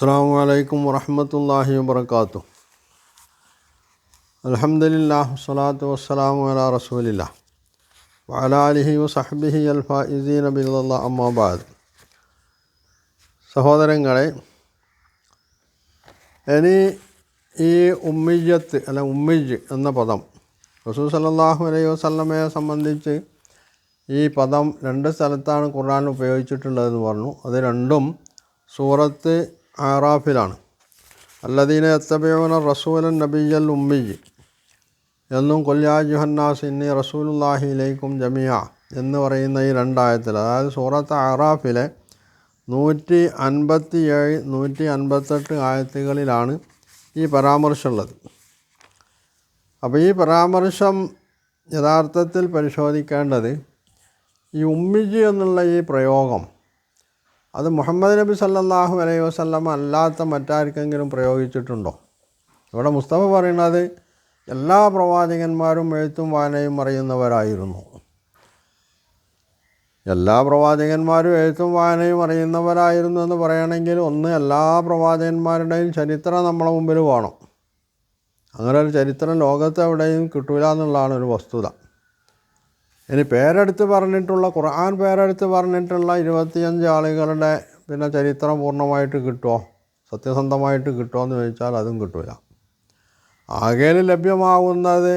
അസ്സാം വലൈക്കും വറഹമത്തല്ലാഹി വാത്തു അലഹമില്ലാ വസ്സലാത്തു വസ്സലാമു അല റസൂലില്ല വലാലിഹി വസഹബിഹി അൽഫീൻ അബില്ല അമ്മാബാദ് സഹോദരങ്ങളെ ഇനി ഈ ഉമ്മിജത്ത് അല്ല ഉമ്മിജ് എന്ന പദം റസൂൽ സല്ലല്ലാഹു അലൈഹി വസ്ലമയെ സംബന്ധിച്ച് ഈ പദം രണ്ട് സ്ഥലത്താണ് ഖുർആൻ ഉപയോഗിച്ചിട്ടുള്ളതെന്ന് പറഞ്ഞു. അത് രണ്ടും സൂറത്ത് ആറാഫിലാണ്. അല്ലദീന എത്തബിയോന റസൂലൻ നബിയൽ ഉമ്മി എന്നും കൊല്യാജുഹന്നാസ് ഇന്നി റസൂലുല്ലാഹി ഇലൈക്കും ജമിയ എന്ന് പറയുന്ന ഈ രണ്ടായത്തിൽ അതായത് സൂറത്ത് ആറാഫിലെ നൂറ്റി അൻപത്തി ഏഴ് നൂറ്റി അൻപത്തെട്ട് ആയത്തുകളിലാണ് ഈ പരാമർശമുള്ളത്. അപ്പോൾ ഈ പരാമർശം യഥാർത്ഥത്തിൽ പരിശോധിക്കേണ്ടത് ഈ ഉമ്മിജി എന്നുള്ള ഈ പ്രയോഗം അത് മുഹമ്മദ് നബി സല്ലാഹു അലൈഹി വസ്ലം അല്ലാത്ത മറ്റാർക്കെങ്കിലും പ്രയോഗിച്ചിട്ടുണ്ടോ? ഇവിടെ മുസ്തഫ പറയുന്നത് എല്ലാ പ്രവാചകന്മാരും എഴുത്തും വായനയും അറിയുന്നവരായിരുന്നു. എല്ലാ പ്രവാചകന്മാരും എഴുത്തും വായനയും അറിയുന്നവരായിരുന്നു എന്ന് പറയണമെങ്കിൽ ഒന്ന് എല്ലാ പ്രവാചകന്മാരുടെയും ചരിത്രം നമ്മളെ മുമ്പിൽ വേണം. അങ്ങനെ ഒരു ചരിത്രം ലോകത്ത് എവിടെയും കിട്ടൂല എന്നുള്ളതാണ് ഒരു വസ്തുത. ഇനി പേരെടുത്ത് പറഞ്ഞിട്ടുള്ള ഖുർആൻ പേരെടുത്ത് പറഞ്ഞിട്ടുള്ള ഇരുപത്തിയഞ്ച് ആളുകളുടെ പിന്നെ ചരിത്രം പൂർണമായിട്ട് കിട്ടുമോ സത്യസന്ധമായിട്ട് കിട്ടുമോ എന്ന് ചോദിച്ചാൽ അതും കിട്ടില്ല ആകെയിൽ ലഭ്യമാകുന്നത്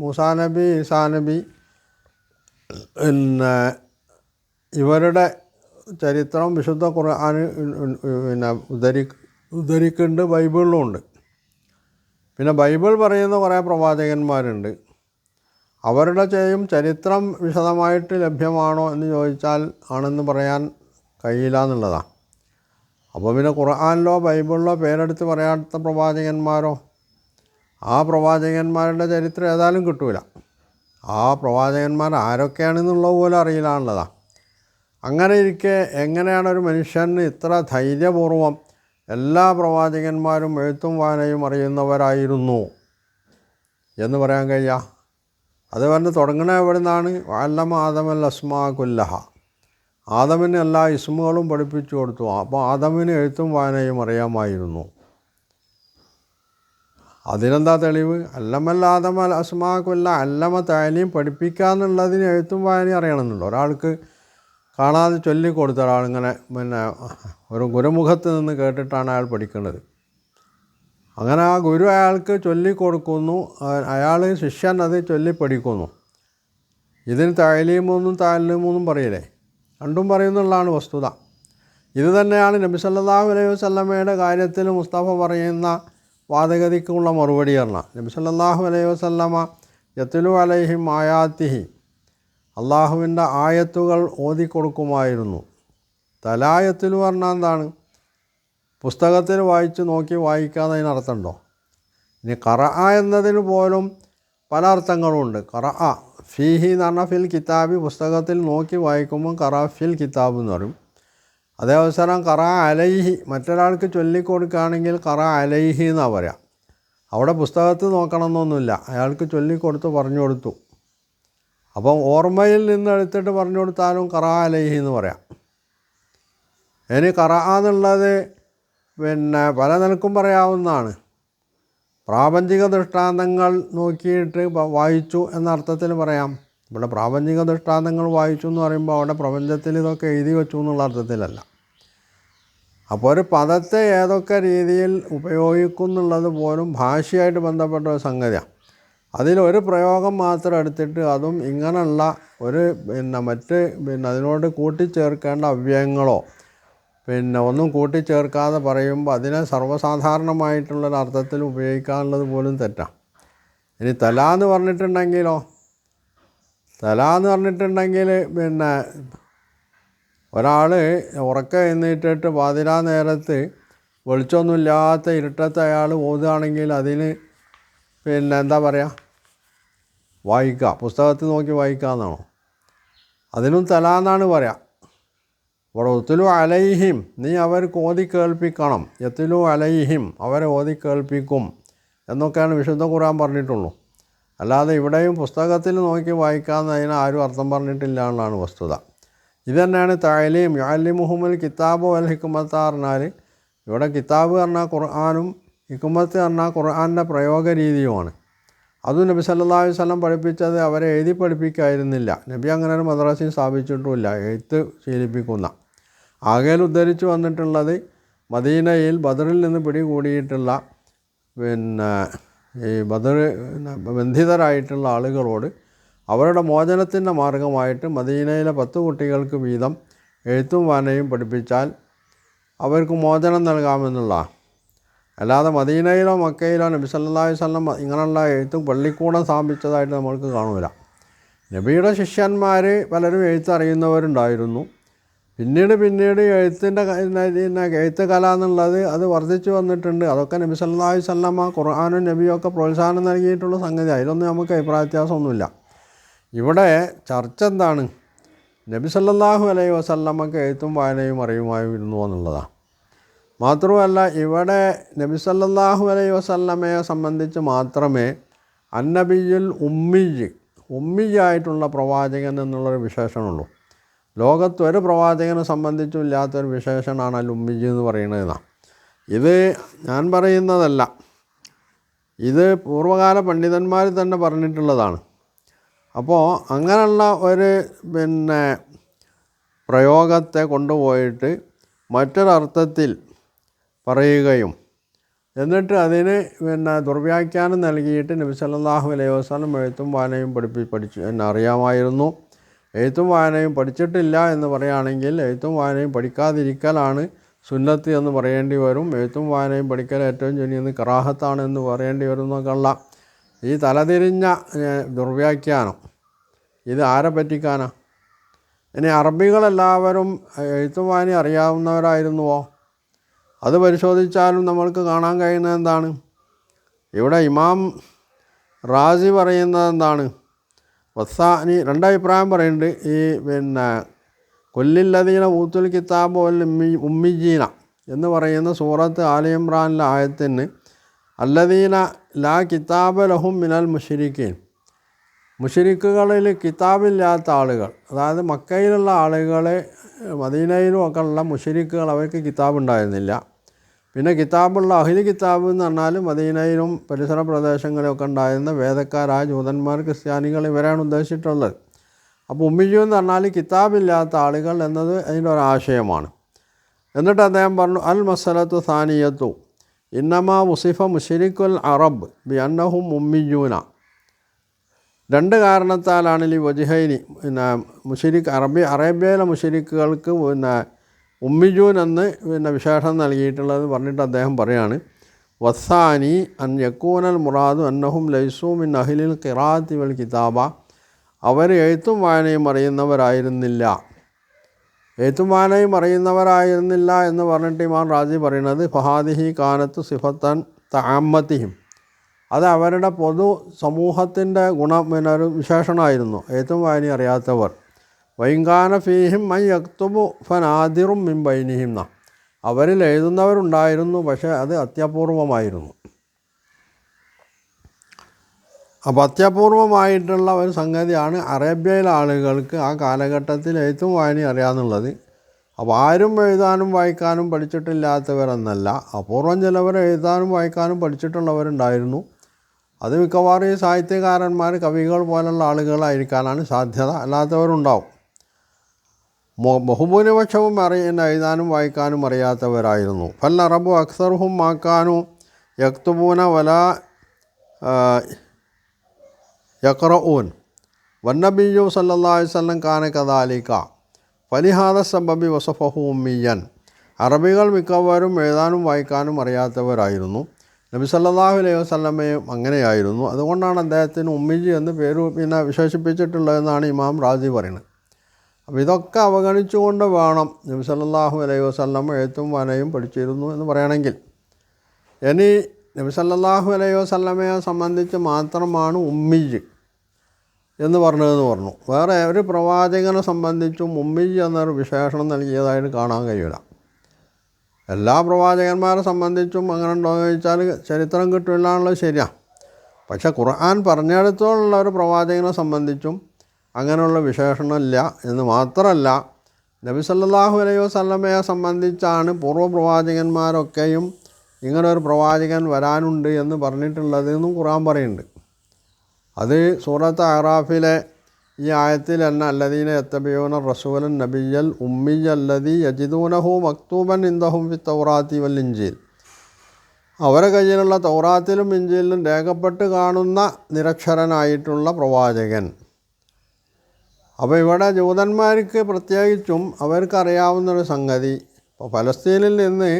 മൂസാ നബി ഈസാ നബി. പിന്നെ ഇവരുടെ ചരിത്രം വിശുദ്ധ ഖുർആൻ പിന്നെ ഉദ്ധരി ഉദ്ധരിക്കുന്നുണ്ട് ബൈബിളിലും ഉണ്ട്. പിന്നെ ബൈബിൾ പറയുന്ന കുറേ പ്രവാചകന്മാരുണ്ട്. അവരുടെ ചെയ്യും ചരിത്രം വിശദമായിട്ട് ലഭ്യമാണോ എന്ന് ചോദിച്ചാൽ ആണെന്ന് പറയാൻ കഴിയില്ല എന്നുള്ളതാണ് അപ്പോൾ പിന്നെ ഖുർആാനിലോ ബൈബിളിലോ പേരെടുത്ത് പറയാത്ത പ്രവാചകന്മാരോ? ആ പ്രവാചകന്മാരുടെ ചരിത്രം ഏതായാലും കിട്ടൂല. ആ പ്രവാചകന്മാർ ആരൊക്കെയാണെന്നുള്ളത് പോലും അറിയില്ലാന്നുള്ളതാണ് അങ്ങനെ ഇരിക്കെ എങ്ങനെയാണ് ഒരു മനുഷ്യന് ഇത്ര ധൈര്യപൂർവം എല്ലാ പ്രവാചകന്മാരും എഴുത്തും വായനയും അറിയുന്നവരായിരുന്നു എന്ന് പറയാൻ കഴിയുക അത് പറഞ്ഞ് തുടങ്ങണ എവിടെ നിന്നാണ് അല്ലമ ആദമൽ അസ്മാ കൊല്ലഹ. ആദമിന് എല്ലാ ഇസ്മുകളും പഠിപ്പിച്ചു കൊടുത്തു. അപ്പോൾ ആദമിന് എഴുത്തും വായനയും അറിയാമായിരുന്നു. അതിനെന്താ തെളിവ്? അല്ലമൽ ആദമൽ അസ്മാ കൊല്ല അല്ലമ താലിയും പഠിപ്പിക്കുക എന്നുള്ളതിന് എഴുത്തും വായനയും അറിയണമെന്നുണ്ട്. ഒരാൾക്ക് കാണാതെ ചൊല്ലിക്കൊടുത്ത ഒരാളിങ്ങനെ പിന്നെ ഒരു ഗുരുമുഖത്ത് നിന്ന് കേട്ടിട്ടാണ് അയാൾ പഠിക്കേണ്ടത് അങ്ങനെ ആ ഗുരു അയാൾക്ക് ചൊല്ലിക്കൊടുക്കുന്നു. അയാൾ ശിഷ്യൻ അത് ചൊല്ലിപ്പഠിക്കുന്നു. ഇതിന് തൈലീമൊന്നും താലീമൊന്നും പറയില്ലേ? രണ്ടും പറയുന്നുള്ളതാണ് വസ്തുത. ഇത് തന്നെയാണ് നബി സല്ലല്ലാഹു അലൈഹി വസ്ലമയുടെ കാര്യത്തിൽ മുസ്തഫ പറയുന്ന വാദഗതിക്കുള്ള മറുപടി പറഞ്ഞ. നബി സല്ലല്ലാഹു അലൈഹി വസ്ലമ യത്തുലു അലൈഹിം ആയാത്തിഹി അള്ളാഹുവിന്റെ ആയത്തുകൾ ഓതിക്കൊടുക്കുമായിരുന്നു. തലായത്തിൽ പറഞ്ഞാൽ എന്താണ്? പുസ്തകത്തിൽ വായിച്ച് നോക്കി വായിക്കാതെ അതിനർത്ഥമുണ്ടോ ഇനി കറ എന്നതിന് പോലും പല അർത്ഥങ്ങളുമുണ്ട് കറ ഫീഹി എന്ന് പറഞ്ഞാൽ ഫിൽ കിതാബി പുസ്തകത്തിൽ നോക്കി വായിക്കുമ്പോൾ കറ ഫിൽ കിതാബ് എന്ന് പറയും. അതേ അവസരം കറ അലൈഹി മറ്റൊരാൾക്ക് ചൊല്ലിക്കൊടുക്കുകയാണെങ്കിൽ കറ അലൈഹി എന്നാണ് പറയാം. അവിടെ പുസ്തകത്തിൽ നോക്കണമെന്നൊന്നുമില്ല. അയാൾക്ക് ചൊല്ലിക്കൊടുത്ത് പറഞ്ഞു കൊടുത്തു. അപ്പം ഓർമ്മയിൽ നിന്ന് എടുത്തിട്ട് പറഞ്ഞു കൊടുത്താലും കറ അലൈഹി എന്ന് പറയാം. ഇനി കറ എന്നുള്ളത് പിന്നെ പല നിലക്കും പറയാവുന്നതാണ്. പ്രാപഞ്ചിക ദൃഷ്ടാന്തങ്ങൾ നോക്കിയിട്ട് വായിച്ചു എന്ന അർത്ഥത്തിൽ പറയാം. ഇവിടെ പ്രാപഞ്ചിക ദൃഷ്ടാന്തങ്ങൾ വായിച്ചു എന്ന് പറയുമ്പോൾ അവിടെ പ്രപഞ്ചത്തിൽ ഇതൊക്കെ എഴുതി വെച്ചു എന്നുള്ള അർത്ഥത്തിലല്ല. അപ്പോൾ ഒരു പദത്തെ ഏതൊക്കെ രീതിയിൽ ഉപയോഗിക്കുന്നുള്ളത് പോലും ഭാഷയായിട്ട് ബന്ധപ്പെട്ട ഒരു സംഗതിയാണ്. അതിലൊരു പ്രയോഗം മാത്രം എടുത്തിട്ട് അതും ഇങ്ങനെയുള്ള ഒരു പിന്നെ മറ്റ് പിന്നെ അതിനോട് കൂട്ടിച്ചേർക്കേണ്ട അവ്യയങ്ങളോ പിന്നെ ഒന്നും കൂട്ടിച്ചേർക്കാതെ പറയുമ്പോൾ അതിനെ സർവസാധാരണമായിട്ടുള്ളൊരു അർത്ഥത്തിൽ ഉപയോഗിക്കാനുള്ളത് പോലും തെറ്റാണ് ഇനി തല എന്ന് പറഞ്ഞിട്ടുണ്ടെങ്കിലോ? തല എന്ന് പറഞ്ഞിട്ടുണ്ടെങ്കിൽ പിന്നെ ഒരാൾ ഉറക്കം എഴുന്നേറ്റിട്ട് പാതിരാ നേരത്ത് വെളിച്ചമൊന്നുമില്ലാത്ത ഇരുട്ടത്ത് അയാൾ ഓതുകയാണെങ്കിൽ അതിന് പിന്നെ എന്താ പറയുക വായിക്കുക. പുസ്തകത്തിൽ നോക്കി വായിക്കുക എന്നാണോ അതിനും തല എന്നാണ് പറയുക ഇവിടെ അലൈഹിം നീ അവർക്ക് ഓതി കേൾപ്പിക്കണം എത്തുലു അലൈഹിം അവരെ ഓതി കേൾപ്പിക്കും എന്നൊക്കെയാണ് വിശുദ്ധ ഖുർആൻ പറഞ്ഞിട്ടുള്ളൂ. അല്ലാതെ ഇവിടെയും പുസ്തകത്തിൽ നോക്കി വായിക്കാമെന്നതിന് ആരും അർത്ഥം പറഞ്ഞിട്ടില്ല എന്നാണ് വസ്തുത. ഇത് തന്നെയാണ് താലീം യാലി മുഹമ്മൽ കിതാബ് വൽ ഹിക്കുമത്ത് പറഞ്ഞാൽ ഇവിടെ കിതാബ് പറഞ്ഞാൽ ഖുർആാനും ഹിക്കുമത്ത് പറഞ്ഞാൽ ഖുർആാന്റെ പ്രയോഗ രീതിയുമാണ് അതും നബി സല്ലാ വസല്ലം പഠിപ്പിച്ചത് അവരെ എഴുതി പഠിപ്പിക്കായിരുന്നില്ല. നബി അങ്ങനെ ഒരു മദ്രാസയും സ്ഥാപിച്ചിട്ടുമില്ല. എഴുത്ത് ശീലിപ്പിക്കുന്ന ആകെയിൽ ഉദ്ധരിച്ചു വന്നിട്ടുള്ളത് മദീനയിൽ ബദറിൽ നിന്ന് പിടികൂടിയിട്ടുള്ള പിന്നെ ഈ ബദർ ബന്ധിതരായിട്ടുള്ള ആളുകളോട് അവരുടെ മോചനത്തിന്റെ മാർഗമായിട്ട് മദീനയിലെ പത്ത് കുട്ടികൾക്ക് വീതം എഴുത്തും വായനയും പഠിപ്പിച്ചാൽ അവർക്ക് മോചനം നൽകാമെന്നുള്ള. അല്ലാതെ മദീനയിലോ മക്കയിലോ നബി സല്ലാഹി വസല്ലം ഇങ്ങനെയുള്ള എഴുത്തും പള്ളിക്കൂടം സ്ഥാപിച്ചതായിട്ട് നമ്മൾക്ക് കാണൂല. നബിയുടെ ശിഷ്യന്മാർ പലരും എഴുത്ത് അറിയുന്നവരുണ്ടായിരുന്നു പിന്നീട് പിന്നീട് എഴുത്തിന്റെ പിന്നെ എഴുത്ത് കല എന്നുള്ളത് അത് വർദ്ധിച്ചു വന്നിട്ടുണ്ട്. അതൊക്കെ നബി സല്ലാ വസല്ലമ ഖുർആാനും നബിയും ഒക്കെ പ്രോത്സാഹനം നൽകിയിട്ടുള്ള സംഗതി അതിലൊന്നും നമുക്ക് അഭിപ്രായ വ്യത്യാസമൊന്നുമില്ല ഇവിടെ ചർച്ച എന്താണ്? നബി സല്ലാഹു അലൈഹി വസല്ലമ്മക്ക് എഴുത്തും വായനയും അറിയുമായിരുന്നു എന്നുള്ളതാണ് മാത്രമല്ല ഇവിടെ നബി സല്ലാഹു അലൈഹി വസല്ലമയെ സംബന്ധിച്ച് മാത്രമേ അന്നബിയിൽ ഉമ്മിജ് ഉമ്മിജായിട്ടുള്ള പ്രവാചകൻ എന്നുള്ളൊരു വിശേഷണമുള്ളൂ. ലോകത്ത് ഒരു പ്രവാചകനെ സംബന്ധിച്ചും ഇല്ലാത്തൊരു വിശേഷണമാണ് ലുംബിജി എന്ന് പറയുന്നത്. ഇത് ഞാൻ പറയുന്നതല്ല. ഇത് പൂർവകാല പണ്ഡിതന്മാർ തന്നെ പറഞ്ഞിട്ടുള്ളതാണ്. അപ്പോൾ അങ്ങനെയുള്ള ഒരു പിന്നെ പ്രയോഗത്തെ കൊണ്ടുപോയിട്ട് മറ്റൊരർത്ഥത്തിൽ പറയുകയും എന്നിട്ട് അതിന് പിന്നെ ദുർവ്യാഖ്യാനം നൽകിയിട്ട് നബി സല്ലല്ലാഹു അലൈഹി വസല്ലം എഴുത്തും വാനയും പഠിപ്പി പഠിച്ചു എന്നെ അറിയാമായിരുന്നു. എഴുത്തും വായനയും പഠിച്ചിട്ടില്ല എന്ന് പറയുകയാണെങ്കിൽ എഴുത്തും വായനയും പഠിക്കാതിരിക്കലാണ് സുന്നത്ത് എന്ന് പറയേണ്ടി വരും. എഴുത്തും വായനയും പഠിക്കൽ ഏറ്റവും ചുരുങ്ങിയത് കറാഹത്താണ് എന്ന് പറയേണ്ടി വരും എന്നൊക്കെയുള്ള ഈ തലതിരിഞ്ഞ ദുർവ്യാഖ്യാനം ഇത് ആരെ പറ്റിക്കാനാ? ഇനി അറബികളെല്ലാവരും എഴുത്തും വായന അറിയാവുന്നവരായിരുന്നുവോ? അത് പരിശോധിച്ചാലും നമ്മൾക്ക് കാണാൻ കഴിയുന്നത് എന്താണ്? ഇവിടെ ഇമാം റാസി പറയുന്നത് എന്താണ്? വസാനി രണ്ടഭിപ്രായം പറയുന്നുണ്ട്. ഈ പിന്നെ കൊല്ലില്ലതീന ഊത്തുൽ വൽ ഉമ്മി ഉമ്മിജീന എന്ന് പറയുന്ന സൂറത്ത് ആലി ഇമ്രാനിലെ ആയത്തിന് അല്ലദീന ലാ കിതാബ് ലഹും മിനൽ മുഷരിക്കീൻ മുഷരിക്കുകളിൽ കിതാബില്ലാത്ത ആളുകൾ അതായത് മക്കയിലുള്ള ആളുകളെ മദീനയിലും ഒക്കെ ഉള്ള മുഷരിക്കുകൾ അവർക്ക് കിതാബ് ഉണ്ടായിരുന്നില്ല. പിന്നെ കിതാബുള്ള അഹിലി കിതാബ് എന്ന് പറഞ്ഞാൽ മദീനയിലും പരിസര പ്രദേശങ്ങളിലൊക്കെ ഉണ്ടായിരുന്ന വേദക്കാരായ ജൂതന്മാർ ക്രിസ്ത്യാനികൾ ഇവരാണ് ഉദ്ദേശിച്ചിട്ടുള്ളത്. അപ്പോൾ ഉമ്മിജു എന്ന് പറഞ്ഞാൽ കിതാബില്ലാത്ത ആളുകൾ എന്നത് അതിന്റെ ഒരു ആശയമാണ്. എന്നിട്ട് അദ്ദേഹം പറഞ്ഞു അൽ മസലത്തു സാനിയത്തു ഇന്നമ മുസിഫ മുഷിരിഖുൽ അറബ് ബി അന്നഹും ഉമ്മിജൂന. രണ്ട് കാരണത്താലാണ് ഈ വജിഹൈനി പിന്നെ മുഷിരിഖ് അറബി അറേബ്യയിലെ മുഷിരിക്കുകൾക്ക് പിന്നെ ഉമ്മിജൂൻ എന്ന് പിന്നെ വിശേഷം നൽകിയിട്ടുള്ളത് പറഞ്ഞിട്ട് അദ്ദേഹം പറയാണ് വസാനി അൻ യക്കൂനൽ മുറാദു അന്നഹും ലൈസൂം മിൻ അഹിലിൽ ഖിറാത്തി വൽ കിതാബ. അവർ എഴുത്തും വായനയും അറിയുന്നവരായിരുന്നില്ല. എഴുത്തും വായനയും അറിയുന്നവരായിരുന്നില്ല എന്ന് പറഞ്ഞിട്ട് ഇമാൻ റാജി പറയുന്നത് ഫഹാദിഹി കാനത്ത് സിഫത്തൻ താമത്തിഹിം അത് അവരുടെ പൊതു സമൂഹത്തിന്റെ ഗുണം പിന്നെ ഒരു വിശേഷണമായിരുന്നു. എഴുത്തും വായനയും അറിയാത്തവർ. വൈങ്കാന ഫീഹിം മൈ യക്തുബു ഫനാദിറും മിൻ ബൈനിഹിം ന. അവരിൽ എഴുതുന്നവരുണ്ടായിരുന്നു പക്ഷേ അത് അത്യപൂർവമായിരുന്നു. അപ്പോൾ അത്യപൂർവമായിട്ടുള്ള ഒരു സംഗതിയാണ് അറേബ്യയിലെ ആളുകൾക്ക് ആ കാലഘട്ടത്തിൽ എഴുത്തും വായനയും അറിയാമെന്നുള്ളത് അപ്പോൾ ആരും എഴുതാനും വായിക്കാനും പഠിച്ചിട്ടില്ലാത്തവരെന്നല്ല അപൂർവം ചിലവർ എഴുതാനും വായിക്കാനും പഠിച്ചിട്ടുള്ളവരുണ്ടായിരുന്നു. അത് മിക്കവാറും ഈ സാഹിത്യകാരന്മാർ കവികൾ പോലുള്ള ആളുകളായിരിക്കാനാണ് സാധ്യത. അല്ലാത്തവരുണ്ടാവും. ബഹുഭൂരിപക്ഷവും അറിയുന്ന എഴുതാനും വായിക്കാനും അറിയാത്തവരായിരുന്നു. ഫല്ല അറബു അക്സർഹും മാക്കാനു യക്തുബൂന വല യക്റഊൻ വന്നബിയു സല്ലല്ലാഹു വല്ലം കാന കദാലിക്ക ഫലിഹാദ സബബി വസഫഹു ഉമ്മിയൻ. അറബികൾ മിക്കവാറും എഴുതാനും വായിക്കാനും അറിയാത്തവരായിരുന്നു. നബി സല്ലല്ലാഹു അലൈഹി വസല്ലമയും അങ്ങനെയായിരുന്നു. അതുകൊണ്ടാണ് അദ്ദേഹത്തിന് ഉമ്മിജി എന്ന് പേര് പിന്നെ വിശേഷിപ്പിച്ചിട്ടുള്ളതെന്നാണ് ഇമാം റാജി പറയുന്നത്. അപ്പോൾ ഇതൊക്കെ അവഗണിച്ചുകൊണ്ട് വേണം നബി സല്ലല്ലാഹു അലൈഹി വസല്ലം എഴുത്തും വനയും പഠിച്ചിരുന്നു എന്ന് പറയണമെങ്കിൽ ഇനി നബി സല്ലല്ലാഹു അലൈഹി വസല്ലമയെ സംബന്ധിച്ച് മാത്രമാണ് ഉമ്മിജ് എന്ന് പറഞ്ഞതെന്ന് പറഞ്ഞു. വേറെ ഒരു പ്രവാചകനെ സംബന്ധിച്ചും ഉമ്മിജ് എന്നൊരു വിശേഷണം നൽകിയതായിട്ട് കാണാൻ കഴിയില്ല. എല്ലാ പ്രവാചകന്മാരെ സംബന്ധിച്ചും അങ്ങനെ ഉണ്ടോ എന്ന് ചോദിച്ചാൽ ചരിത്രം കിട്ടില്ല എന്നുള്ളത് ശരിയാണ് പക്ഷേ ഖുർആൻ പറഞ്ഞെടുത്തോളം ഒരു പ്രവാചകനെ സംബന്ധിച്ചും അങ്ങനെയുള്ള വിശേഷണമില്ല എന്ന് മാത്രമല്ല നബി സല്ലല്ലാഹു അലൈഹി വസല്ലമയെ സംബന്ധിച്ചാണ് പൂർവ പ്രവാചകന്മാരൊക്കെയും ഇങ്ങനൊരു പ്രവാചകൻ വരാനുണ്ട് എന്ന് പറഞ്ഞിട്ടുള്ളത് എന്നും ഖുർആൻ പറയുന്നുണ്ട്. അത് സൂറത്ത് അഹ്റാഫിലെ ഈ ആയത്തിൽ തന്നെ അല്ലദീന എത്തബിയോന റസൂലൻ നബിയൽ ഉമ്മി അല്ലദീ യജിദൂനഹു മക്തൂബൻ ഇന്ദഹും ഫി തൗറാത്തി വൽ ഇഞ്ചിൽ അവരെ കയ്യിലുള്ള തൗറാത്തിലും ഇഞ്ചിയിലും രേഖപ്പെട്ട് കാണുന്ന നിരക്ഷരനായിട്ടുള്ള പ്രവാചകൻ. അപ്പോൾ ഇവിടെ ജൂതന്മാർക്ക് പ്രത്യേകിച്ചും അവർക്കറിയാവുന്നൊരു സംഗതി ഇപ്പോൾ ഫലസ്തീനിൽ നിന്ന്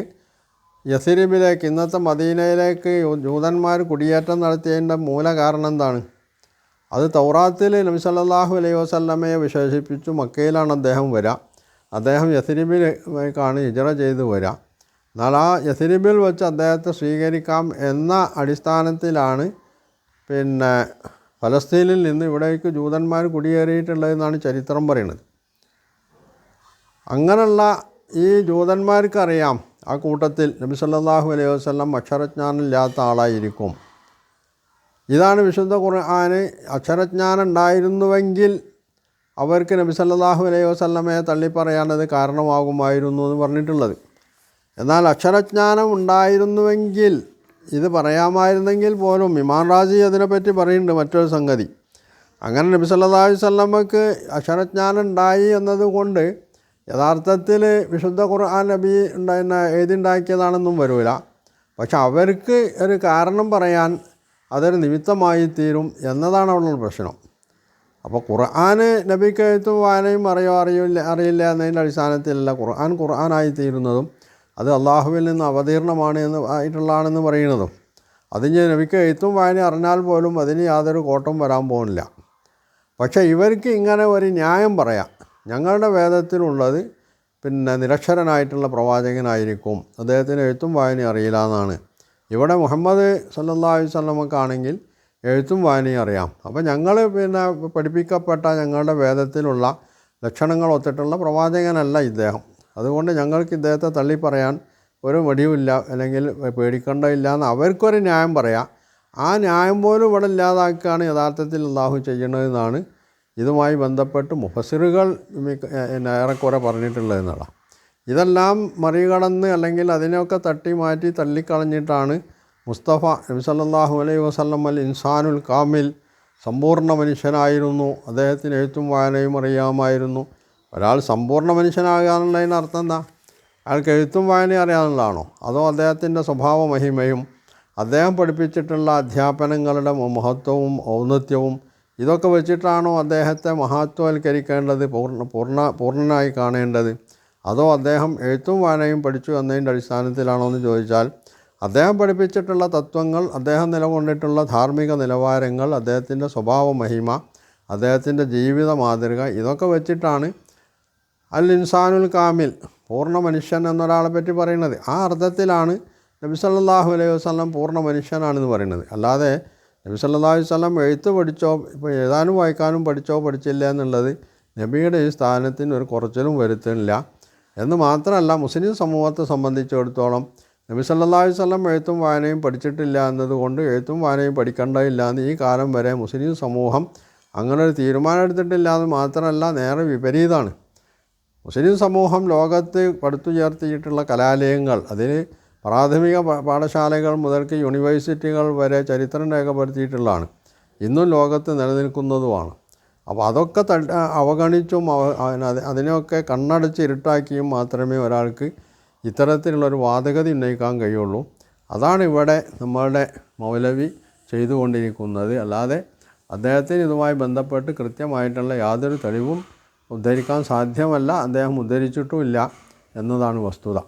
യസിരിബിലേക്ക് ഇന്നത്തെ മദീനയിലേക്ക് ജൂതന്മാർ കുടിയേറ്റം നടത്തിയതിന്റെ മൂല കാരണം എന്താണ്? അത് തൗറാത്തിൽ നബി സല്ലല്ലാഹു അലൈഹി വസല്ലമയെ വിശേഷിപ്പിച്ചു മക്കയിലാണ് അദ്ദേഹം വരിക അദ്ദേഹം യസിരിബിലേക്കാണ് ഹിജറ ചെയ്ത് വരിക എന്നാൽ ആ യസിരിബിൽ വെച്ച് അദ്ദേഹത്തെ സ്വീകരിക്കാം എന്ന അടിസ്ഥാനത്തിലാണ് പിന്നെ ഫലസ്തീനിൽ നിന്ന് ഇവിടേക്ക് ജൂതന്മാർ കുടിയേറിയിട്ടുള്ളതെന്നാണ് ചരിത്രം പറയുന്നത്. അങ്ങനെയുള്ള ഈ ജൂതന്മാർക്കറിയാം ആ കൂട്ടത്തിൽ നബി സല്ലല്ലാഹു അലൈഹി വസല്ലം അക്ഷരജ്ഞാനമില്ലാത്ത ആളായിരിക്കും. ഇതാണ് വിശുദ്ധ ഖുർആാന് അക്ഷരജ്ഞാനം ഉണ്ടായിരുന്നുവെങ്കിൽ അവർക്ക് നബി സല്ലാഹു അലൈഹി വസ്ലമയെ തള്ളിപ്പറയാനത് കാരണമാകുമായിരുന്നു എന്ന് പറഞ്ഞിട്ടുള്ളത്. എന്നാൽ അക്ഷരജ്ഞാനം ഉണ്ടായിരുന്നുവെങ്കിൽ ഇത് പറയാമായിരുന്നെങ്കിൽ പോലും ഇമാൻ റാജി അതിനെപ്പറ്റി പറയുന്നുണ്ട് മറ്റൊരു സംഗതി. അങ്ങനെ നബി സല്ലല്ലാഹു അലൈഹി വസല്ലമക്ക് അക്ഷരജ്ഞാനം ഉണ്ടായി എന്നതുകൊണ്ട് യഥാർത്ഥത്തിൽ വിശുദ്ധ ഖുർആൻ നബി ഉണ്ടായിരുന്ന എഴുതിണ്ടാക്കിയതാണെന്നും വരില്ല പക്ഷെ അവർക്ക് ഒരു കാരണം പറയാൻ അതൊരു നിമിത്തമായി തീരും എന്നതാണ് അവിടെയുള്ള പ്രശ്നം. അപ്പോൾ ഖുർആൻ നബിക്ക് എഴുത്തും വായനയും അറിയോ അറിയില്ല അറിയില്ല എന്നതിന്റെ അടിസ്ഥാനത്തിലല്ല ഖുർആൻ ഖുർആനായി തീരുന്നതും അത് അള്ളാഹുവിൽ നിന്ന് അവതീർണമാണ് എന്ന് ആയിട്ടുള്ളതാണെന്ന് പറയുന്നതും. അതിന് നബിക്ക് എഴുത്തും വായന അറിഞ്ഞാൽ പോലും അതിന് യാതൊരു കോട്ടം വരാൻ പോകുന്നില്ല. പക്ഷേ ഇവർക്ക് ഇങ്ങനെ ഒരു ന്യായം പറയാം. ഞങ്ങളുടെ വേദത്തിലുള്ളത് പിന്നെ നിരക്ഷരനായിട്ടുള്ള പ്രവാചകനായിരിക്കും. അദ്ദേഹത്തിന് എഴുത്തും വായന അറിയില്ല എന്നാണ്. ഇവിടെ മുഹമ്മദ് സല്ലാഹു അലൈഹി വസല്ലമക്കാണെങ്കിൽ എഴുത്തും വായനയും അറിയാം. അപ്പോൾ ഞങ്ങൾ പിന്നെ പഠിപ്പിക്കപ്പെട്ട ഞങ്ങളുടെ വേദത്തിലുള്ള ലക്ഷണങ്ങൾ ഒത്തിട്ടുള്ള പ്രവാചകനല്ല ഇദ്ദേഹം. അതുകൊണ്ട് ഞങ്ങൾക്ക് ഇദ്ദേഹത്തെ തള്ളി പറയാൻ ഒരു മടിയുമില്ല അല്ലെങ്കിൽ പേടിക്കേണ്ടതില്ല എന്ന് അവർക്കൊരു ന്യായം പറയാം. ആ ന്യായം പോലും ഇവിടെ ഇല്ലാതാക്കുകയാണ് യഥാർത്ഥത്തിൽ അള്ളാഹു ചെയ്യണതെന്നാണ് ഇതുമായി ബന്ധപ്പെട്ട് മുഫസിറുകൾ ഏറെക്കുറെ പറഞ്ഞിട്ടുള്ളത് ഇതെല്ലാം മറികടന്ന് അല്ലെങ്കിൽ അതിനെയൊക്കെ തട്ടി മാറ്റി തള്ളിക്കളഞ്ഞിട്ടാണ് മുസ്തഫ നബി സല്ലല്ലാഹു അലൈഹി വസ്ലം അൽ ഇൻസാനുൽ കാമിൽ സമ്പൂർണ മനുഷ്യനായിരുന്നു. അദ്ദേഹത്തിന് എഴുത്തും വായനയും അറിയാമായിരുന്നു. ഒരാൾ സമ്പൂർണ മനുഷ്യനാകാനുള്ളതിന് അർത്ഥം എന്താ? അയാൾക്ക് എഴുത്തും വായനയും അറിയാനുള്ളതാണോ? അതോ അദ്ദേഹത്തിന്റെ സ്വഭാവ മഹിമയും അദ്ദേഹം പഠിപ്പിച്ചിട്ടുള്ള അധ്യാപനങ്ങളുടെ മഹത്വവും ഔന്നത്യവും ഇതൊക്കെ വെച്ചിട്ടാണോ അദ്ദേഹത്തെ മഹത്വവൽക്കരിക്കേണ്ടത് പൂർണ പൂർണ പൂർണനായി കാണേണ്ടത്? അതോ അദ്ദേഹം എഴുത്തും വായനയും പഠിച്ചു എന്നതിന്റെ അടിസ്ഥാനത്തിലാണോ എന്ന് ചോദിച്ചാൽ അദ്ദേഹം പഠിപ്പിച്ചിട്ടുള്ള തത്വങ്ങൾ അദ്ദേഹം നിലകൊണ്ടിട്ടുള്ള ധാർമ്മിക നിലവാരങ്ങൾ അദ്ദേഹത്തിന്റെ സ്വഭാവ മഹിമ അദ്ദേഹത്തിന്റെ ജീവിത മാതൃക ഇതൊക്കെ വെച്ചിട്ടാണ് അൽ ഇൻസാനുൽ കാമിൽ പൂർണ മനുഷ്യൻ എന്നൊരാളെ പറ്റി പറയുന്നത്. ആ അർത്ഥത്തിലാണ് നബി സല്ലാഹു അലൈഹി വസ്ലം പൂർണ മനുഷ്യനാണെന്ന് പറയുന്നത്. അല്ലാതെ നബി അലൈഹി വസല്ലം എഴുത്ത് പഠിച്ചോ ഇപ്പോൾ എഴുതാനും വായിക്കാനും പഠിച്ചോ പഠിച്ചില്ല എന്നുള്ളത് നബിയുടെ ഈ സ്ഥാനത്തിന് ഒരു കുറച്ചിലും വരുത്തുന്നില്ല എന്ന് മാത്രമല്ല മുസ്ലിം സമൂഹത്തെ സംബന്ധിച്ചിടത്തോളം നബി അലൈഹി വസല്ലം എഴുത്തും വായനയും പഠിച്ചിട്ടില്ല എന്നതുകൊണ്ട് എഴുത്തും വായനയും പഠിക്കേണ്ടതില്ല എന്ന് ഈ കാലം വരെ മുസ്ലിം സമൂഹം അങ്ങനെ ഒരു തീരുമാനം എടുത്തിട്ടില്ല എന്ന് മാത്രമല്ല നേരെ വിപരീതമാണ് മുസ്ലിം സമൂഹം ലോകത്ത് പടുത്തുയർത്തിയിട്ടുള്ള കലാലയങ്ങൾ അതിന് പ്രാഥമിക പാഠശാലകൾ മുതൽക്ക് യൂണിവേഴ്സിറ്റികൾ വരെ ചരിത്രം രേഖപ്പെടുത്തിയിട്ടുള്ളതാണ്. ഇന്നും ലോകത്ത് നിലനിൽക്കുന്നതുമാണ്. അപ്പോൾ അതൊക്കെ തട് അവഗണിച്ചും അവ- അതിന- അതിനെയൊക്കെ കണ്ണടച്ച് ഇരുട്ടാക്കിയും മാത്രമേ ഒരാൾക്ക് ഇത്തരത്തിലുള്ളൊരു വാദഗതി ഉന്നയിക്കാൻ കഴിയുള്ളൂ. അതാണ് ഇവിടെ നമ്മളുടെ മൗലവി ചെയ്തുകൊണ്ടിരിക്കുന്നത്. അല്ലാതെ അദ്ദേഹത്തിന് ഇതുമായി ബന്ധപ്പെട്ട് കൃത്യമായിട്ടുള്ള യാതൊരു തെളിവും ഉദ്ധരിക്കാൻ സാധ്യമല്ല. അദ്ദേഹം ഉദ്ധരിച്ചിട്ടുമില്ല എന്നതാണ് വസ്തുത.